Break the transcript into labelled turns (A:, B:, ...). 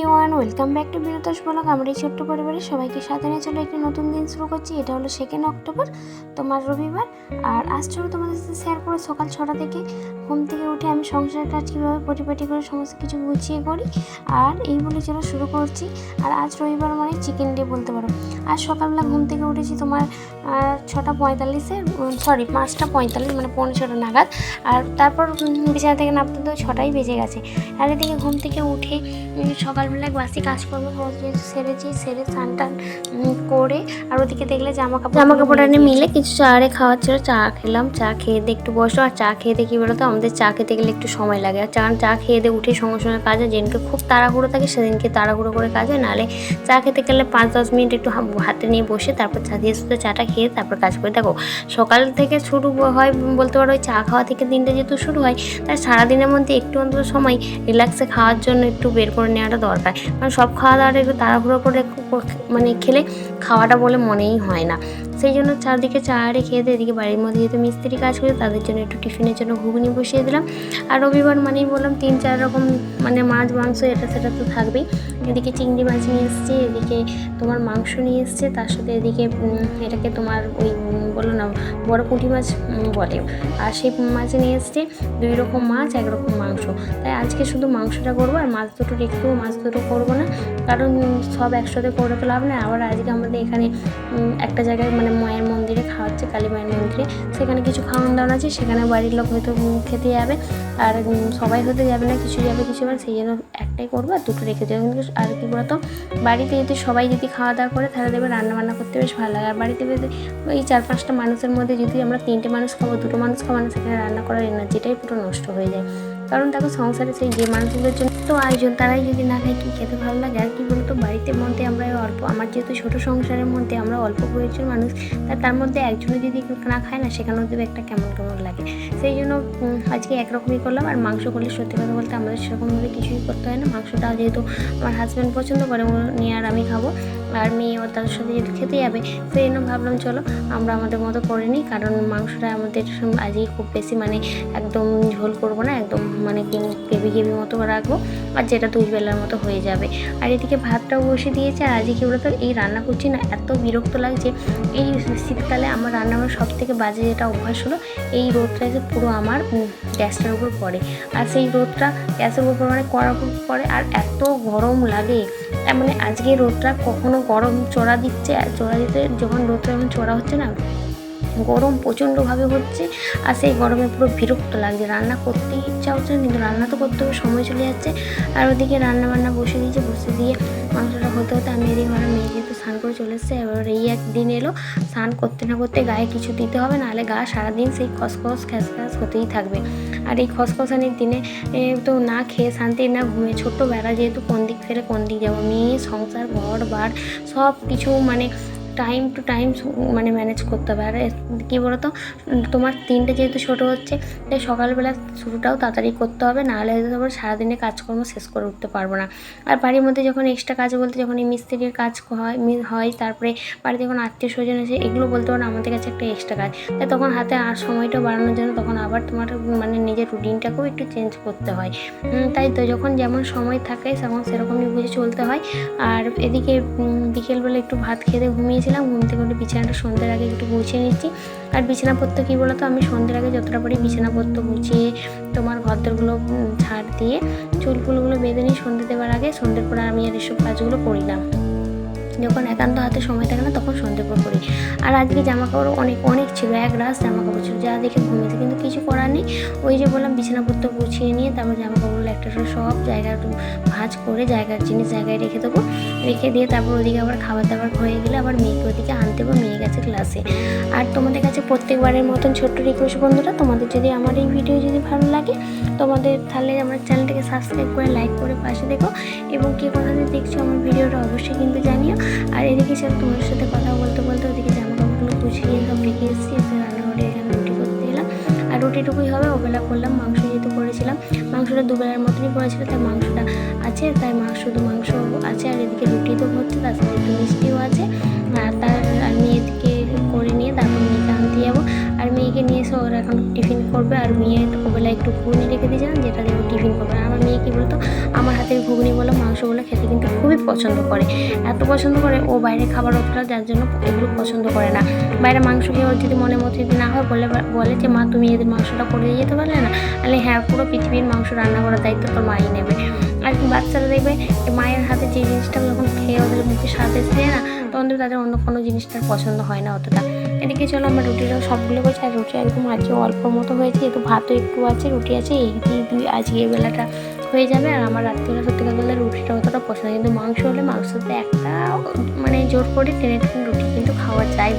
A: Everyone welcome back to Vinod's blog আমরা এই ছোট্ট পরিবারের সবাইকে সাথে চলো একটি নতুন দিন শুরু করছি। এটা হলো সেকেন্ড অক্টোবর তোমার রবিবার। আর আজ চলো তোমাদের সাথে শেয়ার করে সকাল ছটা থেকে ঘুম থেকে উঠে আমি সংসারের কাজ কীভাবে পরিপাটি করে সমস্ত কিছু গুছিয়ে করি। আর এই বলে চলো শুরু করছি। আর আজ রবিবার মানে চিকেন ডে বলতে পারো। আজ সকালবেলা ঘুম থেকে উঠেছি তোমার ছটা পঁয়তাল্লিশে সরি পাঁচটা পঁয়তাল্লিশ মানে পৌনে ছটা নাগাদ। আর তারপর বিছানা থেকে নামতে তো ছটাই বেজে গেছে। আর এদিকে ঘুম থেকে উঠে উম, সকালবেলায় বাসি কাজকর্ম সমস্ত কিছু সেরেছি সেরে স্নান টান করে আর ওদিকে দেখলে জামা কাপড় জামা কাপড় এনে মিলে কিছু চা আরে খাওয়ার ছিল চা খেলাম চা খেয়ে দিয়ে একটু বসো আর চা খেয়ে দিয়ে কী বলতো আমাদের চা খেতে গেলে একটু সময় লাগে। আর চা চা খেয়ে দিয়ে উঠে সঙ্গে সঙ্গে কাজ হয় যেদিনকে খুব তাড়াহুড়ো থাকে সেদিনকে তাড়াহুড়ো করে কাজ হয় নাহলে চা খেতে গেলে পাঁচ দশ মিনিট একটু হাতে নিয়ে বসে তারপর চা দিয়ে শুধু চাটা খেয়ে তারপর কাজ করে। দেখো সকাল থেকে শুরু হয় বলতে পারো ওই চা খাওয়া থেকে দিনটা যেহেতু শুরু হয় তাই সারাদিনের মধ্যে একটু অন্তত সময় রিল্যাক্সে খাওয়ার জন্য একটু বের করে নেওয়াটা দরকার। কারণ সব খাওয়া দাওয়াটা একটু তাড়াহুড়ো করে মানে খেলে খাওয়াটা বলে মনেই হয় না। সেই জন্য চারদিকে চা আরে খেয়ে দিয়ে এদিকে বাড়ির মধ্যে যেহেতু মিস্ত্রি কাজ করে, তাদের জন্য একটু টিফিনের জন্য ঘুগনি বসিয়ে দিলাম। আর রবিবার মানেই বললাম তিন চার রকম মানে মাছ, মাংস এটা সেটা তো থাকবেই। এদিকে চিংড়ি মাছ নিয়ে এসছে, এদিকে তোমার মাংস নিয়ে এসছে, তার সাথে এদিকে এটাকে তোমার ওই, বলো না, বড় পুঁটি মাছ বলে। আর সেই মাছ নিয়ে এসছে, দুই রকম মাছ, এক রকম মাংস। তাই আজকে শুধু মাংসটা করব আর মাছ দুটো রেখে দেবো মাছ দুটো করব না। কারণ সব একসাথে করে তো লাভ নেই। আবার আজকে আমাদের এখানে একটা জায়গায় মানে মায়ের মন্দিরে, খাওয়াচ্ছে কালী মায়ের মন্দিরে। সেখানে কিছু খাওয়ান দাওয়ান আছে, সেখানে বাড়ির লোক হয়তো খেতে যাবে। আর সবাই হতে যাবে না, কিছু যাবে কিছু যাবে সেই জন্য একটাই করব আর দুটো রেখে দেবো। কিন্তু আর কি বলতো, বাড়িতে যদি সবাই যদি খাওয়া দাওয়া করে, তাহলে দেবে রান্না বান্না করতে বেশ ভালো লাগে। আর বাড়িতে ওই চার পাঁচটা মানুষের মধ্যে যদি আমরা তিনটে মানুষ খাব, দুটো মানুষ খাব না সেখানে রান্না করার এনার্জিটাই পুরো নষ্ট হয়ে যায়। কারণ দেখো সংসারে সেই যে মানুষগুলোর জন্য তো আয়োজন, তারাই যদি না খায় কি খেতে ভালো লাগে? আর কি বলতো? বাড়িতে মধ্যে আমরা অল্প, আমার যেহেতু ছোটো সংসারের মধ্যে আমরা অল্প কয়েকজন মানুষ, তা তার মধ্যে একজনে যদি না খায় না, সেখানেও দেবে একটা কেমন কেমন লাগে। সেই জন্য আজকে একরকমই করলাম। আর মাংস করলে সত্যি কথা বলতে আমাদের সেরকমভাবে কিছুই করতে হয় না। মাংসটা যেহেতু আমার হাজব্যান্ড পছন্দ করে, ও নিয়ে আর আমি খাব। আর মেয়ে ও তার সাথে যেহেতু খেতে যাবে, সেই জন্য ভাবলাম চলো আমরা আমাদের মতো করে নিই। কারণ মাংসটা আমাদের আজকে খুব বেশি মানে একদম ঝোল করব না, একদম মানে গ্রেভি গ্রেভি মতো রাখব আর যেটা দুই বেলার মতো হয়ে যাবে। আর এদিকে ভাতটাও বসে দিয়েছে, আর আজকে বলতো এই রান্না করছি না, এত বিরক্ত লাগছে। এই শীতকালে আমার রান্না সব থেকে বাজে যেটা অভ্যাস হলো, এই রোদটা যে পুরো আমার গ্যাসটার উপর পড়ে। আর সেই রোদটা গ্যাসের উপর মানে করার উপর পড়ে, আর এত গরম লাগে। মানে আজকে রোদটা কখনো গরম চড়া দিচ্ছে, আর চড়া দিতে যখন রোদটা যখন চড়া হচ্ছে না গরম প্রচণ্ডভাবে হচ্ছে আর সেই গরমে পুরো বিরক্ত লাগছে। রান্না করতেই ইচ্ছা হচ্ছে কিন্তু রান্না তো করতে হবে, সময় চলে যাচ্ছে। আর ওদিকে রান্না বান্না বসে দিয়েছে, বসে দিয়ে মাংসটা হতে হতে আমি এদিকে আমার মেয়ে যেহেতু স্নান করে চলে এসছে, এবার এই একদিন এলো, স্নান করতে না করতে গায়ে কিছু দিতে হবে, নাহলে গা সারাদিন সেই খসখস খ্যাস খ্যাস হতেই থাকবে। আর এই খসখসানির দিনে তো না খেয়ে শান্তি, না ঘুমিয়ে ছোট্ট বেড়া যেহেতু কোন দিক ফেলে কোন দিক যাব, মেয়ে, সংসার ঘর বার সব কিছু মানে টাইম টু টাইম মানে ম্যানেজ করতে হবে। আর কী বলতো? তোমার তিনটে যেহেতু ছোটো হচ্ছে, তাই সকালবেলা শুরুটাও তাড়াতাড়ি করতে হবে নাহলে হয়তো তোমার সারাদিনে কাজকর্ম শেষ করে উঠতে পারব না। আর বাড়ির মধ্যে যখন এক্সট্রা কাজ বলতে যখন এই মিস্ত্রির কাজ হয় হয়, তারপরে বাড়িতে যখন আত্মীয় স্বজন আছে এগুলো বলতে পারো আমাদের কাছে একটা এক্সট্রা কাজ। তাই তখন হাতে আর সময়টা বাড়ানোর জন্য তখন আবার তোমার মানে নিজের রুটিনটাকেও একটু চেঞ্জ করতে হয়। তাই তো যখন যেমন সময় থাকে, তখন সেরকমই বুঝে চলতে হয়। আর এদিকে বিকেলবেলা একটু ভাত খেতে ঘুমিয়েছিলাম ঘুম থেকে উঠে বিছানাটা সন্ধ্যের আগে একটু গুছিয়ে নিচ্ছি। আর বিছানাপত্র কী বলতো? আমি সন্ধ্যের আগে যতটা পারি বিছানাপত্র গুছিয়ে তোমার ঘরদরগুলো ছাড় দিয়ে চুলফুলগুলো বেঁধে নিই সন্ধ্যে দেওয়ার আগে। সন্ধ্যের পর আমি আর এসব কাজগুলো করি না। যখন একান্ত হাতে সময় থাকে না, তখন সন্ধ্যের পর করি আর আজকে জামা কাপড় অনেক অনেক ছিল, এক রাস জামা কাপড় ছিল, যা দেখে ঘুমিয়েছে কিন্তু কিছু করার নেই। ওই যে বললাম, বিছানাপত্র গুছিয়ে নিয়ে তারপর জামা কাপড়গুলো একটা সব জায়গা একটু ভাঁজ করে জায়গার জিনিস জায়গায় রেখে দেবো। রেখে দিয়ে তারপর ওদিকে আবার খাবার দাবার হয়ে গেলে আবার মেয়েকে ওদিকে আনতে হবে, মেয়ে গেছে ক্লাসে আর তোমাদের কাছে প্রত্যেকবারের মতন ছোট্ট রিকোয়েস্ট বন্ধুরা, তোমাদের যদি আমার এই ভিডিও যদি ভালো লাগে, তোমাদের তাহলে আমার চ্যানেলটাকে সাবস্ক্রাইব করে লাইক করে পাশে দেখো। এবং কে কোথা থেকে দেখছ আমার ভিডিওটা অবশ্যই কিন্তু জানিও। আর এদিকে চল, তোমার সাথে কথা বলতে বলতে ওদিকে জামা কাপড়গুলো গুছিয়ে সব রেখে এসেছি, এসে রান্নাঘরে এখানে রুটি করতে এলাম। আর রুটিটুকুই হবে, ওবেলা করলাম, মাংস যেহেতু করেছিলাম, মাংসটা দুবেলার মতনই করেছিল, তাই মাংসটা আছে, তাই মাংস, শুধু মাংস আছে, আর এদিকে রুটি তো হচ্ছে, তার সাথে একটু মিষ্টিও আছে। আর তার আমি এদিকে করে নিয়ে তারপর মেয়েকে আনতে যাব। আর মেয়েকে নিয়ে এসে ওরা এখন টিফিন করবে আর মেয়ে ওবেলা একটু ঘুগনি রেখে দিয়েছিলাম যেটা দিয়ে টিফিন করবে। আর আমার মেয়ে কী বলতো, আমার হাতের ঘুগনি বলো মাংস বলে খেতে কিন্তু খুবই পছন্দ করে। এত পছন্দ করে ও বাইরে খাবার অতটা যার জন্য এগুলো পছন্দ করে না। বাইরে মাংস খেয়ে ওর যদি মনে মতো যদি না হয়, বলে বলে যে, মা, তুমি এদের মাংসটা করে দিয়ে যেতে পারলে না? তাহলে হ্যাঁ পুরো পৃথিবীর মাংস রান্না করার দায়িত্ব তো মাই নেবে। আর বাচ্চারা দেখবে মায়ের হাতে যে জিনিসটা যখন খেয়ে ওদের মুখে স্বাদ এসে না, তখন তাদের অন্য কোনো জিনিসটার পছন্দ হয় না অতটা। এদিকে চলো আমার রুটিটাও সবগুলো করছি আর রুটি একদম আজকে অল্প মতো হয়েছে, যেহেতু ভাতও একটু আছে, রুটি আছে, এই দিয়ে দুই আজকে বেলাটা হয়ে যাবে। আর আমার রাত্রিবেলা সত্যি কথা বললে রুটিটা অতটা পছন্দ, কিন্তু মাংস হলে মাংসতে একটা মানে জোর করে টেনে টেনে রুটি কিন্তু খাওয়া যায় বলে